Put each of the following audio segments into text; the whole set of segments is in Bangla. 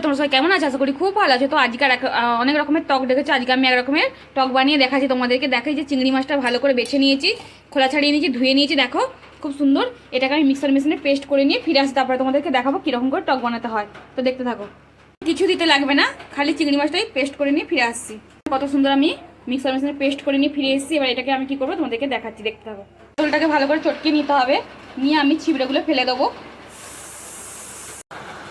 তোমার সবাই কেমন আছে? আশা করি খুব ভালো আছে। তো আজকে আর এক- অনেক রকমের টক দেখেছ। আজকে আমি এক রকমের টক বানিয়ে দেখাচ্ছি তোমাদেরকে। দেখাই যে চিংড়ি মাছটা ভালো করে বেছে নিয়েছি, খোলা ছাড়িয়ে নিয়েছি, ধুয়ে নিয়েছি। দেখো, খুব সুন্দর। এটাকে আমি মিক্সার মেশিনে পেস্ট করে নিয়ে ফিরে আসি। তারপরে তোমাদেরকে দেখাবো কীরকম করে টক বানাতে হয়। তো দেখতে থাকো। কিছু দিতে লাগবে না, খালি চিংড়ি মাছটাই পেস্ট করে নিয়ে ফিরে আসছি। কত সুন্দর আমি মিক্সার মেশিনে পেস্ট করে নিয়ে ফিরে এসেছি। এবার এটাকে আমি কী করব? তোমাদেরকে দেখাচ্ছি। দেখতে থাকো। ঝোলটাকে ভালো করে চটকে নিতে হবে। নিয়ে আমি ছিবড়েগুলো ফেলে দেবো।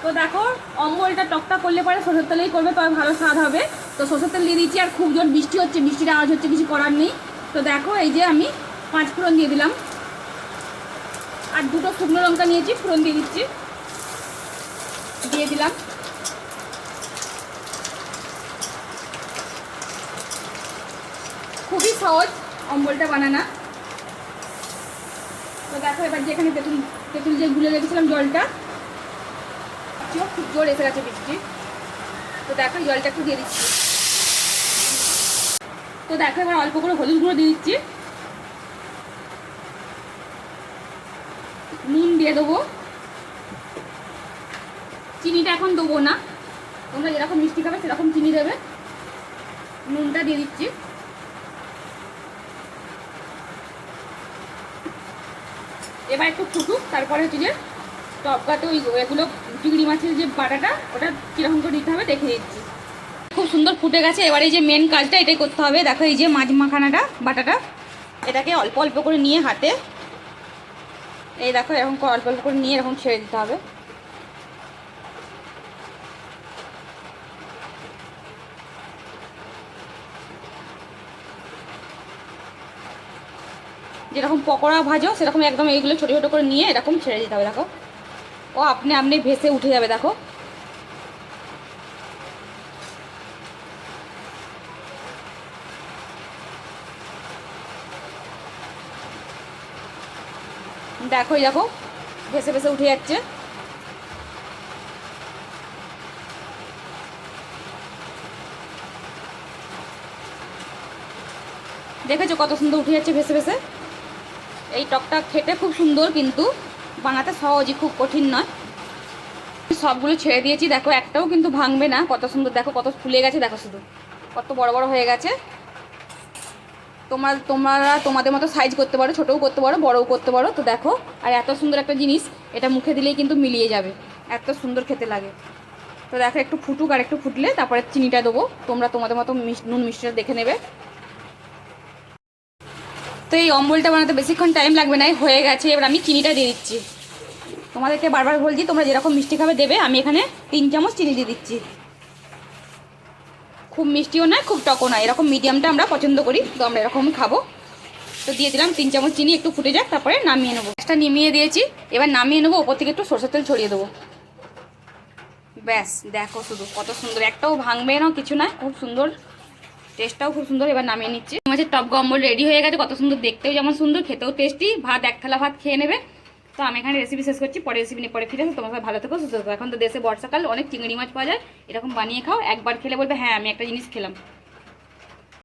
তো দেখো, অম্বলটা টকটা করলে পরে সরষের তেলেই করবে, তবে ভালো স্বাদ হবে। তো সরষের তেল দিয়ে দিচ্ছি, আর খুব জোর বৃষ্টি হচ্ছে, বৃষ্টির আওয়াজ হচ্ছে, কিছু করার নেই। তো দেখো, এই যে আমি পাঁচ ফোড়ন দিয়ে দিলাম। আর দুটো শুকনো লঙ্কা নিয়েছি, ফোড়ন দিয়ে দিচ্ছি। দিয়ে দিলাম। খুবই সহজ অম্বলটা বানানা। তো দেখো, এবার যেখানে তেঁতুল তেঁতুল যে গুলে রেখেছিলাম জলটা চোখ খুব জোর এসে গেছে বৃষ্টি। তো দেখো জলটা একটু দিয়ে দিচ্ছি। তো দেখো, এবার অল্প করে হলুদ গুঁড়ো দিয়ে দিচ্ছি। নুন দিয়ে দেবো। চিনিটা এখন দেবো না। তোমরা যেরকম মিষ্টি খাবে, সেরকম চিনি দেবে। নুনটা দিয়ে দিচ্ছি। এবার একটু ফুটুক, তারপরে হচ্ছে যে টপকাতে ওই এগুলো চিংড়ি মাছের যে বাটাটা, ওটা কীরকম করে দিতে হবে দেখে দিচ্ছি খুব সুন্দর ফুটে গেছে। এবার যে মেন কাজটা, এটাই করতে হবে। দেখো এই যে মাছ মাখানাটা, বাটাটা। এটাকে অল্প অল্প করে নিয়ে হাতে, এই দেখো এরকম অল্প অল্প করে নিয়ে এরকম ছেড়ে দিতে হবে। যেরকম পকোড়া ভাজো, সেরকম একদম এইগুলো ছোটো ছোটো করে নিয়ে এরকম ছেড়ে দিতে হবে, দেখো। ও আপনি আপনি ভেসে উঠে যাবে, দেখো। দেখো দেখো, ভেসে ভেসে উঠে যাচ্ছে। দেখেছ কত সুন্দর উঠে যাচ্ছে ভেসে ভেসে? এই টকটা খেতে খুব সুন্দর কিন্তু। বানাতে সহজই, খুব কঠিন নয়। সবগুলো ছেড়ে দিয়েছি, দেখো একটাও কিন্তু ভাঙবে না, কত সুন্দর, দেখো কত ফুলে গেছে, দেখো শুধু। কত বড় বড় হয়ে গেছে। তোমার, তোমরা তোমাদের মতো সাইজ করতে পারো, ছোটও করতে পারো, বড়ও করতে পারো, তো দেখো। আর এত সুন্দর একটা জিনিস, এটা মুখে দিলেই কিন্তু মিলিয়ে যাবে। এত সুন্দর খেতে লাগে। তো দেখো একটু ফুটুক আর একটু ফুটলে তারপরে চিনিটা দেবো। তোমরা তোমাদের মতো নুন মিষ্টিটা দেখে নেবে। তো এই অম্বলটা বানাতে বেশিক্ষণ টাইম লাগবে না হয়ে গেছে, এবার আমি চিনিটা দিয়ে দিচ্ছি। তোমাদেরকে বারবার বলছি, তোমরা যেরকম মিষ্টি খাবে দেবে, আমি এখানে তিন চামচ চিনি দিয়ে দিচ্ছি। খুব মিষ্টিও নয়, খুব টকও নয়, এরকম মিডিয়ামটা আমরা পছন্দ করি, তো আমরা এরকম খাব। তো দিয়ে দিলাম তিন চামচ চিনি, একটু ফুটে যাক, তারপরে নামিয়ে নেব। গ্যাসটা নিমিয়ে দিয়েছি, এবার নামিয়ে নেব, ওপর থেকে একটু সরষের তেল ছড়িয়ে দেবো। ব্যাস, দেখো শুধু কত সুন্দর, একটাও ভাঙবে না, কিছু না খুব সুন্দর টেস্টটাও খুব সুন্দর, এবার নামিয়ে নিচ্ছি। মাছের টপ গম্বল রেডি হয়ে গেছে, কত সুন্দর, দেখতেও যেমন সুন্দর, খেতেও টেস্টি ভাত, এক থালা ভাত খেয়ে নেবে। তো আমি এখানে রেসিপি শেষ করছি পরে রেসিপি নিয়ে পরে ফিরে তোমার ভালো থেকো, সুস্থ থাকো। এখন তো দেশে বর্ষাকাল, অনেক চিংড়ি মাছ পাওয়া যায়। এরকম বানিয়ে খাও, একবার খেলে বলবে হ্যাঁ আমি একটা জিনিস খেলাম।